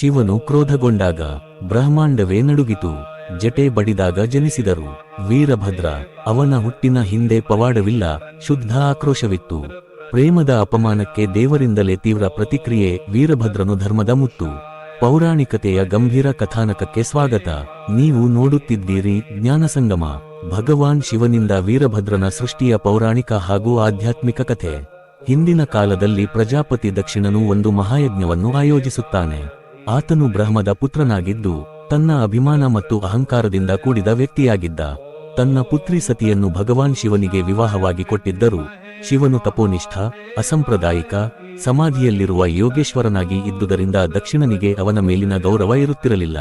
ಶಿವನು ಕ್ರೋಧಗೊಂಡಾಗ ಬ್ರಹ್ಮಾಂಡವೇ ನಡುಗಿತು, ಜಟೆ ಬಡಿದಾಗ ಜನಿಸಿದರು. ವೀರಭದ್ರ ಅವನ ಹುಟ್ಟಿನ ಹಿಂದೆ ಪವಾಡವಿಲ್ಲ, ಶುದ್ಧ ಆಕ್ರೋಶವಿತ್ತು. ಪ್ರೇಮದ ಅಪಮಾನಕ್ಕೆ ದೇವರಿಂದಲೇ ತೀವ್ರ ಪ್ರತಿಕ್ರಿಯೆ, ವೀರಭದ್ರನು ಧರ್ಮದ ಮುತ್ತು. ಪೌರಾಣಿಕತೆಯ ಗಂಭೀರ ಕಥಾನಕಕ್ಕೆ ಸ್ವಾಗತ. ನೀವು ನೋಡುತ್ತಿದ್ದೀರಿ ಜ್ಞಾನಸಂಗಮ. ಭಗವಾನ್ ಶಿವನಿಂದ ವೀರಭದ್ರನ ಸೃಷ್ಟಿಯ ಪೌರಾಣಿಕ ಹಾಗೂ ಆಧ್ಯಾತ್ಮಿಕ ಕಥೆ. ಹಿಂದಿನ ಕಾಲದಲ್ಲಿ ಪ್ರಜಾಪತಿ ದಕ್ಷಿಣನು ಒಂದು ಮಹಾಯಜ್ಞವನ್ನು ಆಯೋಜಿಸುತ್ತಾನೆ. ಆತನು ಬ್ರಹ್ಮದ ಪುತ್ರನಾಗಿದ್ದು, ತನ್ನ ಅಭಿಮಾನ ಮತ್ತು ಅಹಂಕಾರದಿಂದ ಕೂಡಿದ ವ್ಯಕ್ತಿಯಾಗಿದ್ದ. ತನ್ನ ಪುತ್ರಿ ಸತಿಯನ್ನು ಭಗವಾನ್ ಶಿವನಿಗೆ ವಿವಾಹವಾಗಿ ಕೊಟ್ಟಿದ್ದರು, ಶಿವನು ತಪೋನಿಷ್ಠ, ಅಸಂಪ್ರದಾಯಿಕ, ಸಮಾಧಿಯಲ್ಲಿರುವ ಯೋಗೇಶ್ವರನಾಗಿ ಇದ್ದುದರಿಂದ ದಕ್ಷಿಣನಿಗೆ ಅವನ ಮೇಲಿನ ಗೌರವ ಇರುತ್ತಿರಲಿಲ್ಲ.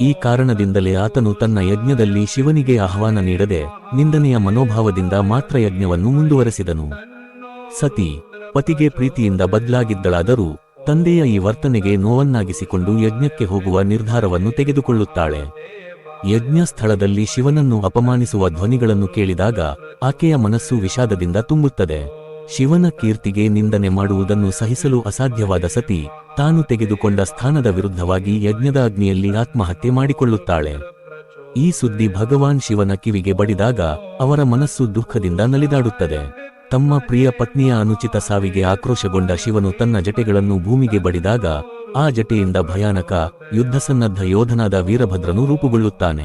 ಈ ಕಾರಣದಿಂದಲೇ ಆತನು ತನ್ನ ಯಜ್ಞದಲ್ಲಿ ಶಿವನಿಗೆ ಆಹ್ವಾನ ನೀಡದೆ, ನಿಂದನೆಯ ಮನೋಭಾವದಿಂದ ಮಾತ್ರ ಯಜ್ಞವನ್ನು ಮುಂದುವರೆಸಿದನು. ಸತಿ, ಪತಿಗೆ ಪ್ರೀತಿಯಿಂದ ಬದಲಾಗಿದ್ದಳಾದರೂ ತಂದೆಯ ಈ ವರ್ತನೆಗೆ ನೋವನ್ನಾಗಿಸಿಕೊಂಡು ಯಜ್ಞಕ್ಕೆ ಹೋಗುವ ನಿರ್ಧಾರವನ್ನು ತೆಗೆದುಕೊಳ್ಳುತ್ತಾಳೆ. ಯಜ್ಞ ಸ್ಥಳದಲ್ಲಿ ಶಿವನನ್ನು ಅಪಮಾನಿಸುವ ಧ್ವನಿಗಳನ್ನು ಕೇಳಿದಾಗ ಆಕೆಯ ಮನಸ್ಸು ವಿಷಾದದಿಂದ ತುಂಬುತ್ತದೆ. ಶಿವನ ಕೀರ್ತಿಗೆ ನಿಂದನೆ ಮಾಡುವುದನ್ನು ಸಹಿಸಲು ಅಸಾಧ್ಯವಾದ ಸತಿ ತಾನು ತೆಗೆದುಕೊಂಡ ಸ್ಥಾನದ ವಿರುದ್ಧವಾಗಿ ಯಜ್ಞದ ಅಗ್ನಿಯಲ್ಲಿ ಆತ್ಮಹತ್ಯೆ ಮಾಡಿಕೊಳ್ಳುತ್ತಾಳೆ. ಈ ಸುದ್ದಿ ಭಗವಾನ್ ಶಿವನ ಕಿವಿಗೆ ಬಡಿದಾಗ ಅವರ ಮನಸ್ಸು ದುಃಖದಿಂದ ನಲಿದಾಡುತ್ತದೆ. ತಮ್ಮ ಪ್ರಿಯ ಪತ್ನಿಯ ಅನುಚಿತ ಸಾವಿಗೆ ಆಕ್ರೋಶಗೊಂಡ ಶಿವನು ತನ್ನ ಜಟೆಗಳನ್ನು ಭೂಮಿಗೆ ಬಡಿದಾಗ, ಆ ಜಟೆಯಿಂದ ಭಯಾನಕ ಯುದ್ಧಸನ್ನದ್ಧ ಯೋಧನಾದ ವೀರಭದ್ರನು ರೂಪುಗೊಳ್ಳುತ್ತಾನೆ.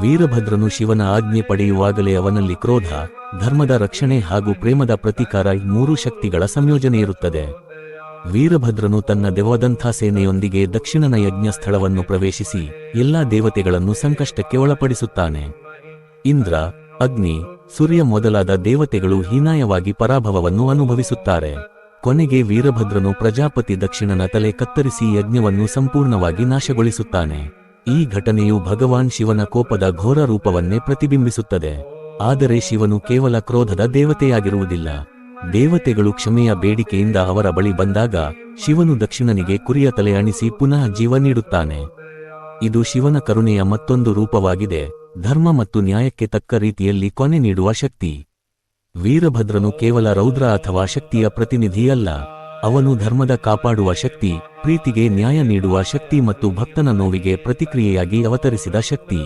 ವೀರಭದ್ರನು ಶಿವನ ಆಜ್ಞೆ ಪಡೆಯುವಾಗಲೇ ಅವನಲ್ಲಿ ಕ್ರೋಧ, ಧರ್ಮದ ರಕ್ಷಣೆ ಹಾಗೂ ಪ್ರೇಮದ ಪ್ರತೀಕಾರ ಮೂರು ಶಕ್ತಿಗಳ ಸಂಯೋಜನೆ ಇರುತ್ತದೆ. ವೀರಭದ್ರನು ತನ್ನ ದೆವದಂಥ ಸೇನೆಯೊಂದಿಗೆ ದಕ್ಷಿಣನ ಯಜ್ಞ ಸ್ಥಳವನ್ನು ಪ್ರವೇಶಿಸಿ, ಎಲ್ಲಾ ದೇವತೆಗಳನ್ನು ಸಂಕಷ್ಟಕ್ಕೆ ಒಳಪಡಿಸುತ್ತಾನೆ. ಇಂದ್ರ, ಅಗ್ನಿ ಸೂರ್ಯ ಮೊದಲಾದ ದೇವತೆಗಳು ಹೀನಾಯವಾಗಿ ಪರಾಭವವನ್ನು ಅನುಭವಿಸುತ್ತಾರೆ. ಕೊನೆಗೆ ವೀರಭದ್ರನು ಪ್ರಜಾಪತಿ ದಕ್ಷಿಣನ ತಲೆ ಕತ್ತರಿಸಿ ಯಜ್ಞವನ್ನು ಸಂಪೂರ್ಣವಾಗಿ ನಾಶಗೊಳಿಸುತ್ತಾನೆ. ಈ ಘಟನೆಯು ಭಗವಾನ್ ಶಿವನ ಕೋಪದ ಘೋರ ರೂಪವನ್ನೇ ಪ್ರತಿಬಿಂಬಿಸುತ್ತದೆ. ಆದರೆ ಶಿವನು ಕೇವಲ ಕ್ರೋಧದ ದೇವತೆಯಾಗಿರುವುದಿಲ್ಲ. ದೇವತೆಗಳು ಕ್ಷಮೆಯ ಬೇಡಿಕೆಯಿಂದ ಅವರ ಬಳಿ ಬಂದಾಗ ಶಿವನು ದಕ್ಷಿಣನಿಗೆ ಕುರಿಯ ತಲೆ ಅಣಿಸಿ ಪುನಃ ಜೀವ ನೀಡುತ್ತಾನೆ. ಇದು ಶಿವನ ಕರುಣೆಯ ಮತ್ತೊಂದು ರೂಪವಾಗಿದೆ. ಧರ್ಮ ಮತ್ತು ನ್ಯಾಯಕ್ಕೆ ತಕ್ಕ ರೀತಿಯಲ್ಲಿ ಕೊನೆ ನೀಡುವ ಶಕ್ತಿ. ವೀರಭದ್ರನು ಕೇವಲ ರೌದ್ರ ಅಥವಾ ಶಕ್ತಿಯ ಪ್ರತಿನಿಧಿಯಲ್ಲ, ಅವನು ಧರ್ಮದ ಕಾಪಾಡುವ ಶಕ್ತಿ, ಪ್ರೀತಿಗೆ ನ್ಯಾಯ ನೀಡುವ ಶಕ್ತಿ ಮತ್ತು ಭಕ್ತನ ನೋವಿಗೆ ಪ್ರತಿಕ್ರಿಯೆಯಾಗಿ ಅವತರಿಸಿದ ಶಕ್ತಿ.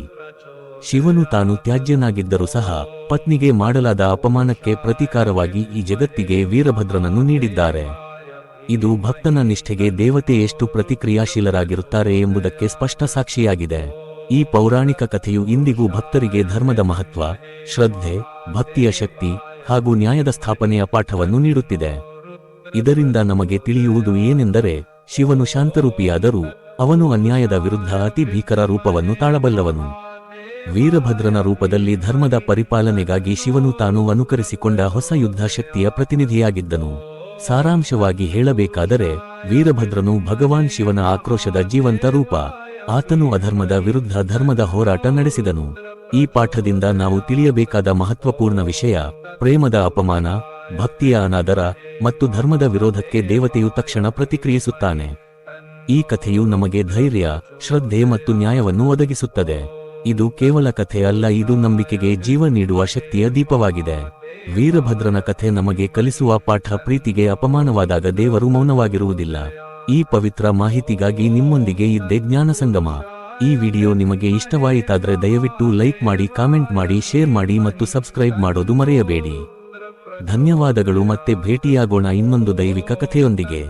ಶಿವನು ತಾನು ತ್ಯಾಜ್ಯನಾಗಿದ್ದರೂ ಸಹ, ಪತ್ನಿಗೆ ಮಾಡಲಾದ ಅಪಮಾನಕ್ಕೆ ಪ್ರತೀಕಾರವಾಗಿ ಈ ಜಗತ್ತಿಗೆ ವೀರಭದ್ರನನ್ನು ನೀಡಿದ್ದಾರೆ. ಇದು ಭಕ್ತನ ನಿಷ್ಠೆಗೆ ದೇವತೆ ಎಷ್ಟು ಪ್ರತಿಕ್ರಿಯಾಶೀಲರಾಗಿರುತ್ತಾರೆ ಎಂಬುದಕ್ಕೆ ಸ್ಪಷ್ಟ ಸಾಕ್ಷಿಯಾಗಿದೆ. ಈ ಪೌರಾಣಿಕ ಕಥೆಯು ಇಂದಿಗೂ ಭಕ್ತರಿಗೆ ಧರ್ಮದ ಮಹತ್ವ, ಶ್ರದ್ಧೆ, ಭಕ್ತಿಯ ಶಕ್ತಿ ಹಾಗೂ ನ್ಯಾಯದ ಸ್ಥಾಪನೆಯ ಪಾಠವನ್ನು ನೀಡುತ್ತಿದೆ. ಇದರಿಂದ ನಮಗೆ ತಿಳಿಯುವುದು ಏನೆಂದರೆ ಶಿವನು ಶಾಂತರೂಪಿಯಾದರೂ ಅವನು ಅನ್ಯಾಯದ ವಿರುದ್ಧ ಅತಿ ಭೀಕರ ರೂಪವನ್ನು ತಾಳಬಲ್ಲವನು. ವೀರಭದ್ರನ ರೂಪದಲ್ಲಿ ಧರ್ಮದ ಪರಿಪಾಲನೆಗಾಗಿ ಶಿವನು ತಾನು ಅನುಕರಿಸಿಕೊಂಡ ಹೊಸ ಯುದ್ಧ ಶಕ್ತಿಯ ಪ್ರತಿನಿಧಿಯಾಗಿದ್ದನು. ಸಾರಾಂಶವಾಗಿ ಹೇಳಬೇಕಾದರೆ ವೀರಭದ್ರನು ಭಗವಾನ್ ಶಿವನ ಆಕ್ರೋಶದ ಜೀವಂತ ರೂಪ. ಆತನು ಅಧರ್ಮದ ವಿರುದ್ಧ ಧರ್ಮದ ಹೋರಾಟ ನಡೆಸಿದನು. ಈ ಪಾಠದಿಂದ ನಾವು ತಿಳಿಯಬೇಕಾದ ಮಹತ್ವಪೂರ್ಣ ವಿಷಯ, ಪ್ರೇಮದ ಅಪಮಾನ, ಭಕ್ತಿಯ ಅನಾದರ ಮತ್ತು ಧರ್ಮದ ವಿರೋಧಕ್ಕೆ ದೇವತೆಯು ತಕ್ಷಣ ಪ್ರತಿಕ್ರಿಯಿಸುತ್ತಾನೆ. ಈ ಕಥೆಯು ನಮಗೆ ಧೈರ್ಯ, ಶ್ರದ್ಧೆ ಮತ್ತು ನ್ಯಾಯವನ್ನು ಒದಗಿಸುತ್ತದೆ. ಇದು ಕೇವಲ ಕಥೆ ಅಲ್ಲ, ಇದು ನಂಬಿಕೆಗೆ ಜೀವ ನೀಡುವ ಶಕ್ತಿಯ ದೀಪವಾಗಿದೆ. ವೀರಭದ್ರನ ಕಥೆ ನಮಗೆ ಕಲಿಸುವ ಪಾಠ ಪ್ರೀತಿಗೆ ಅಪಮಾನವಾದಾಗ ದೇವರು ಮೌನವಾಗಿರುವುದಿಲ್ಲ. ಈ ಪವಿತ್ರ ಮಾಹಿತಿಗಾಗಿ ನಿಮ್ಮೊಂದಿಗೆ ಇದ್ದೆ ಜ್ಞಾನ ಸಂಗಮ ಈ ವಿಡಿಯೋ ನಿಮಗೆ ಇಷ್ಟವಾಯಿತಾದ್ರೆ ದಯವಿಟ್ಟು ಲೈಕ್ ಮಾಡಿ, ಕಾಮೆಂಟ್ ಮಾಡಿ, ಶೇರ್ ಮಾಡಿ ಮತ್ತು ಸಬ್ಸ್ಕ್ರೈಬ್ ಮಾಡೋದು ಮರೆಯಬೇಡಿ. ಧನ್ಯವಾದಗಳು ಮತ್ತೆ ಭೇಟಿಯಾಗೋಣ ಇನ್ನೊಂದು ದೈವಿಕ ಕಥೆಯೊಂದಿಗೆ.